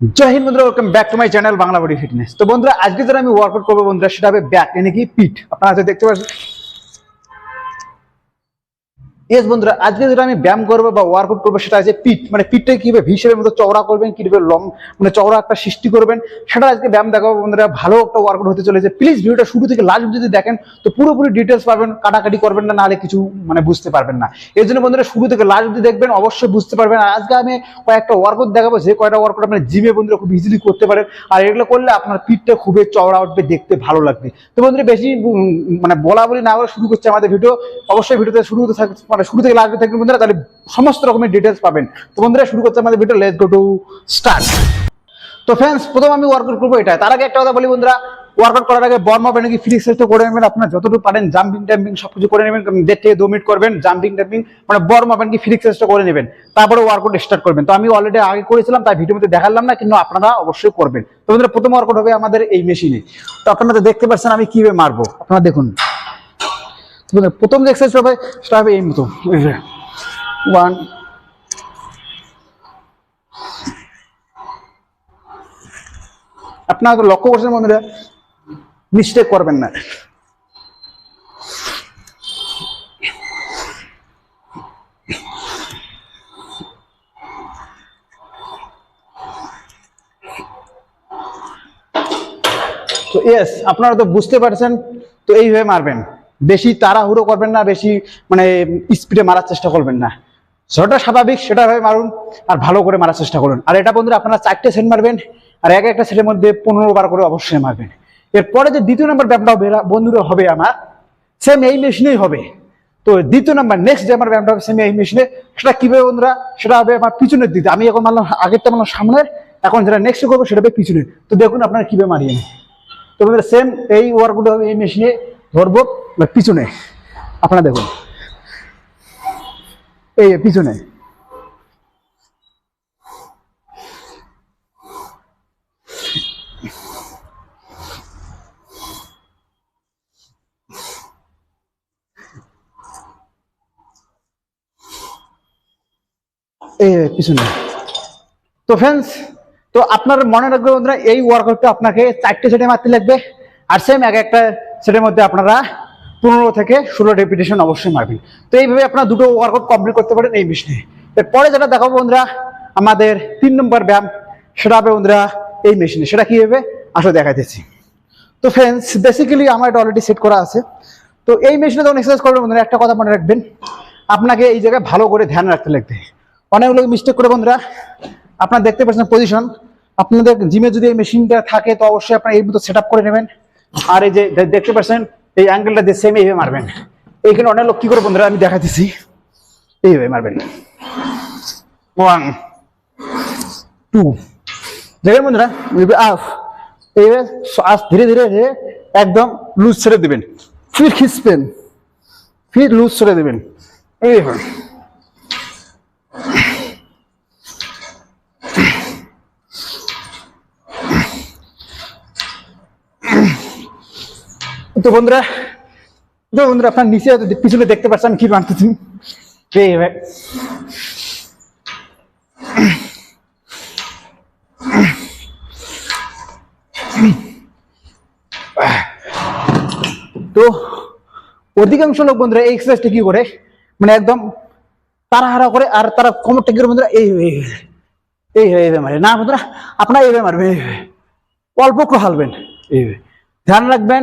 জয় হিন্দ বন্ধুরা welcome back to my channel Bangla body fitness তো বন্ধুরা, আজকে যারা আমি ওয়ার্কআউট করব বন্ধুরা, সেটা হবে ব্যাক এনে কি পিঠ আপনারা দেখতে পাচ্ছেন ইয়েস বন্ধুরা, আজকে যেটা আমি ব্যায়াম করব বা ওয়ার্কআউট করব সেটা আছে পিঠ। মানে পিঠটাকে কীভাবে হিসেবের মতো চওড়া করবেন, কীভাবে লং মানে চওড়া একটা সৃষ্টি করবেন, সেটা আজকে ব্যায়াম দেখাবো বন্ধুরা। ভালো একটা ওয়ার্কআউট হতে চলেছে। প্লিজ ভিডিওটা শুরু থেকে লাস্ট যদি দেখেন, তো পুরোপুরি ডিটেলস পাবেন, কাটাকাটি করবেন না, নাহলে কিছু মানে বুঝতে পারবেন না। এর জন্য বন্ধুরা, শুরু থেকে লাস্ট যদি দেখবেন, অবশ্যই বুঝতে পারবেন। আর আজকে আমি কয়েকটা ওয়ার্কআউট দেখাবো, যে কয়টা ওয়ার্কআউট আপনার জিমে বন্ধুরা খুব ইজিলি করতে পারেন। আর এগুলো করলে আপনার পিঠটা খুবই চওড়া উঠবে, দেখতে ভালো লাগবে। তো বন্ধুরা, বেশি মানে বলা বলি না করে শুরু করছে আমাদের ভিডিও অবশ্যই ভিডিওতে শুরু হতে থাক- মানে শুরু থেকে লাস্ট থাকবেন বন্ধুরা, তাহলে সমস্ত রকমের ডিটেলস পাবেন। তো বন্ধুরা, শুরু করছে আমাদের video let's go to start তো ফ্রেন্ডস প্রথম আমি ওয়ার্কআউট করব এটা তার আগে একটা কথা বলি বন্ধুরা ওয়ার্কআউট করার আগে বর্ম হবে নাকি ফ্রি এক্সারসাইজ করে নেবেন আপনার, যতটুকু পারেন জাম্পিং ট্যাম্পিং সবকিছু করে নেবেন দেড় থেকে দু মিনিট করবেন জাম্পিং ট্যাম্পিং মানে বর্ম হবে কি ফ্রি এক্সারসাইজটা করে নেবেন। তারপরে ওয়ার্কআউট স্টার্ট করবেন। তো আমি অলরেডি আগে করেছিলাম, তাই ভিডিও মধ্যে দেখালাম না, কিন্তু আপনারা অবশ্যই করবেন। তো বন্ধুরা, প্রথম ওয়ার্কআউট হবে আমাদের এই মেশিনে তো আপনারা দেখতে পাচ্ছেন আমি কীভাবে মারবো। আপনারা দেখুন। তো প্রথম যে এক্সারসাইজ হবে সেটা হবে এই মতো ওয়ান আপনারা লক্ষ্য করছেন বন্ধুরা মিস্টেক করবেন না। তো ইয়েস আপনারা তো বুঝতে পারছেন, তো এইভাবে মারবেন। বেশি তাড়াহুড়ো করবেন না, বেশি মানে স্পিডে মারার চেষ্টা করবেন না। যেটা স্বাভাবিক সেটাভাবে মারুন আর ভালো করে মারার চেষ্টা করুন। আর এটা বন্ধুরা আপনারা চারটে সেট মারবেন আর এক একটা সেটের মধ্যে পনেরো বার করে অবশ্যই মারবেন। এরপরে যে দ্বিতীয় নম্বর ব্যায়ামটা হবে বন্ধুরা হবে আমার সেম এই মেশিনেই হবে। তো দ্বিতীয় নাম্বার নেক্সট যে আমার ব্যায়ামটা হবে সেম এই মেশিনে সেটা কীভাবে বন্ধুরা? সেটা হবে আমার পিছনের দিকে। আমি এখন মানলাম আগেরটা মারলাম সামনের, এখন যেটা নেক্সট করব সেটা হবে পিছনে তো দেখুন আপনারা কীভাবে মারিয়ে। তো বন্ধুরা সেম এই ওয়ার্কগুলো হবে এই মেশিনে ধরবো পিছনে। আপনারা দেখুন। এই পিছনে। এই পিছনে। তো ফ্রেন্ডস তো আপনার মনে রাখবে বন্ধুরা, এই ওয়ার্কআউটটা আপনাকে চারটে সেটে মারতে লাগবে। আর সেম এক একটা সেটের মধ্যে আপনারা পনেরো থেকে ষোলো রেপিটেশন অবশ্যই মারবেন। তো এইভাবে আপনারা দুটো ওয়ার্কআউট কমপ্লিট করতে পারেন এই মেশিনে এরপরে যেটা দেখাবো বন্ধুরা, আমাদের তিন নম্বর ব্যায়াম, সেটা হবে বন্ধুরা এই মেশিনে সেটা কি হবে আসলে দেখাইতেছি। তো ফ্রেন্ডস বেসিক্যালি আমার এটা অলরেডি সেট করা আছে। তো এই মেশিনে যখন এক্সারসাইজ করবেন বন্ধুরা, একটা কথা মনে রাখবেন, আপনাকে এই জায়গায় ভালো করে ধ্যান রাখতে লাগবে। অনেক লোক মিস্টেক করে বন্ধুরা, আপনারা দেখতে পাচ্ছেন পজিশন আপনাদের জিমে যদি এই মেশিনটা থাকে, তো অবশ্যই আপনারা এই মতো সেট করে নেবেন। আর এই যে দেখতে পাচ্ছেন, এই অ্যাঙ্গেলটা দিয়ে সেম এইভাবে মারবেন। এইখানে অনেক লোক কি করে বন্ধুরা, আমি দেখাতেছি। এইভাবে মারবেন। ওয়ান টু দেখেন বন্ধুরা আফ, এইভাবে আস ধীরে ধীরে ধীরে একদম লুজ ছেড়ে দেবেন। ফির খিসবেন ফির লুজ ছেড়ে দিবেন। এইভাবে। তো বন্ধুরা তো বন্ধুরা, আপনার নিচে পিছনে দেখতে পাচ্ছেন কি বানতেছি এইভাবে তো অধিকাংশ লোক বন্ধুরা, এই এক্সারসাইজটা কি করে? মানে একদম তাড়াহাড়া করে, আর তারা কোমর টেকের বন্ধুরা, এই হয়ে এই এই এইভাবে মারে। না বন্ধুরা, আপনারা এইভাবে মারবেন এইভাবে অল্প একটু হালবেন এইভাবে ধ্যান রাখবেন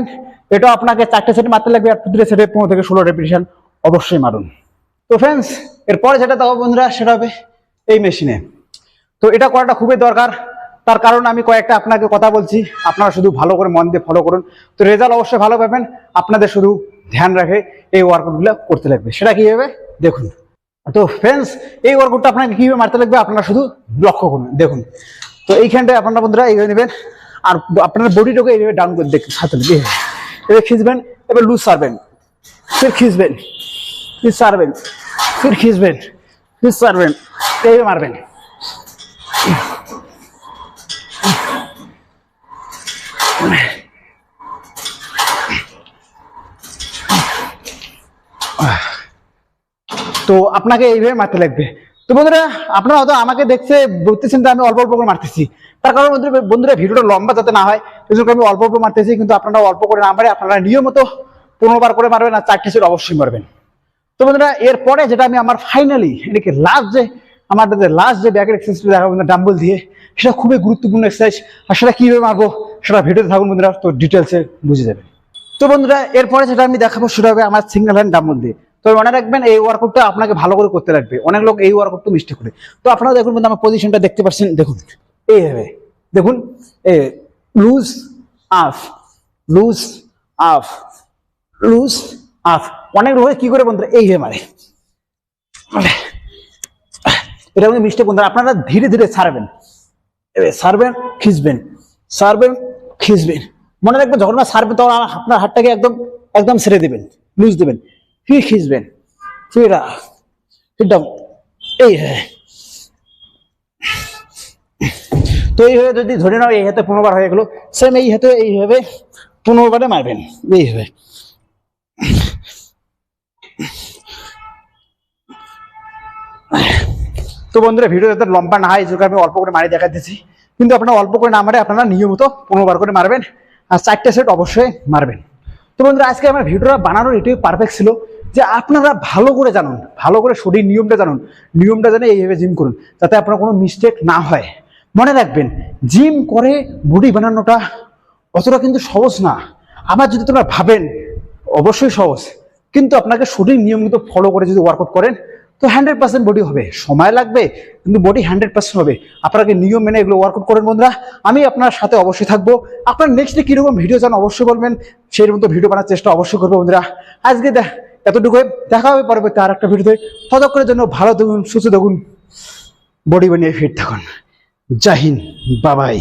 এটা আপনাকে চারটে সেটে মারতে লাগবে, আর প্রতিটা সেটে পনেরো থেকে ষোলো রেপিটেশন অবশ্যই মারুন। তো ফ্রেন্ডস এরপরে যেটা দেবো বন্ধুরা, সেটা হবে এই মেশিনে তো এটা করাটা খুবই দরকার। তার কারণ আমি কয়েকটা আপনাকে কথা বলছি। আপনারা শুধু ভালো করে মন দিয়ে ফলো করুন। তো রেজাল্ট অবশ্যই ভালো পাবেন। আপনাদের শুধু ধ্যান রাখে এই ওয়ার্কআউটগুলো করতে লাগবে। সেটা কীভাবে? দেখুন। তো ফ্রেন্ডস এই ওয়ার্কআউটটা আপনাকে কীভাবে মারতে লাগবে? আপনারা শুধু লক্ষ্য করুন। দেখুন। তো এইখানটায় আপনারা বন্ধুরা এইভাবে নেবেন। আর আপনার বডিটাকে এইভাবে ডাউন করে দেখুন। নেবে এবার খিঁচবেন, এবার লুজ সারবেন। ফির খিঁচবেন, ফির সারবেন, ফির খিঁচবেন, ফির সারবেন, এইভাবে মারবেন। তো আপনাকে এইভাবে মারতে লাগবে। তো বন্ধুরা, আপনারা হয়তো আমাকে দেখছে, বলতেছেন যে আমি অল্প অল্প করে মারতেছি। তার কারণ বন্ধুরা, ভিডিওটা লম্বা যাতে না হয় এই জন্য আমি অল্প অল্প মারতেছি, কিন্তু আপনারা অল্প করে না মারে, আপনারা নিয়মিত পনেরো বার করে মারবেন আর চারটে সেট অবশ্যই মারবেন। তো বন্ধুরা, এরপরে যেটা আমি আমার ফাইনালি এটাকে লাস্ট যে, আমার যে লাস্ট যে ব্যাকের এক্সারসাইজটা দেখাবো ডাম্বল দিয়ে, সেটা খুবই গুরুত্বপূর্ণ এক্সারসাইজ আর সেটা কীভাবে মারবো, সেটা ভিডিওতে থাকুন বন্ধুরা, তো ডিটেলসে বুঝে যাবেন। তো বন্ধুরা, এরপরে যেটা আমি দেখাবো সেটা হবে আমার সিঙ্গেল হ্যান্ড ডাম্বল দিয়ে। তো মনে রাখবেন, এই ওয়ার্কআউটটা আপনাকে ভালো করে করতে লাগবে। অনেক লোক এই ওয়ার্কআউটটা মিস্টেক করে। তো আপনারা দেখুন বন্ধু আমার পজিশনটা দেখতে পাচ্ছেন। দেখুন, এইভাবে। দেখুন এ লুজ আফ লুজ আফ লুজ আফ অনেক লোক কি করে বন্ধুরা? এইভাবে মারে। এটা কিন্তু মিস্টেক বন্ধুরা, আপনারা ধীরে ধীরে ছাড়বেন সারবেন খিচবেন সারবেন খিচবেন মনে রাখবেন, যখন আপনার সারবেন তখন আপনার হাতটাকে একদম একদম ছেড়ে দেবেন, লুজ দেবেন। ফির খিচবেন ফির ফির এই হ্যাঁ তো এইভাবে যদি ধরে নাও এই হাতে পনেরোবার হয়ে গেলো সেম এই হাতে এইভাবে পনেরোবারে মারবেন, এইভাবে। তো বন্ধুরা ভিডিও যাতে লম্বা না হয়, এই আমি অল্প করে মারি দেখা দিচ্ছি। কিন্তু আপনারা অল্প করে না মারে, আপনারা নিয়মিত পনেরো বার করে মারবেন, আর চারটে সেট অবশ্যই মারবেন। তো বন্ধুরা, আজকে আমার ভিডিওটা বানানোর এটাই পারফেক্ট ছিল যে আপনারা ভালো করে জানুন, ভালো করে শরীর নিয়মটা জানুন, নিয়মটা জানে এইভাবে জিম করুন, যাতে আপনার কোনো মিস্টেক না হয়। মনে রাখবেন জিম করে বডি বানানোটা অতটা কিন্তু সহজ না। আবার যদি তোমরা ভাবেন, অবশ্যই সহজ। কিন্তু আপনাকে শরীর নিয়মিত ফলো করে যদি ওয়ার্কআউট করেন, তো হান্ড্রেড পার্সেন্ট বডি হবে। সময় লাগবে, কিন্তু বডি হান্ড্রেড পার্সেন্ট হবে। আপনাকে নিয়ম মেনে এগুলো ওয়ার্কআউট করেন বন্ধুরা? আমি আপনার সাথে অবশ্যই থাকব। আপনার নেক্সটে কীরকম ভিডিও চান অবশ্যই বলবেন। সেই মতো ভিডিও বানার চেষ্টা অবশ্যই করব বন্ধুরা। আজকে এতটুকু দেখা হবে পরবর্তী আর একটা ভিডিওতে ততক্ষণের জন্য ভালো থাকুন, সুস্থ থাকুন বডি বানিয়ে ফিট থাকুন। জাহিন বাবাই।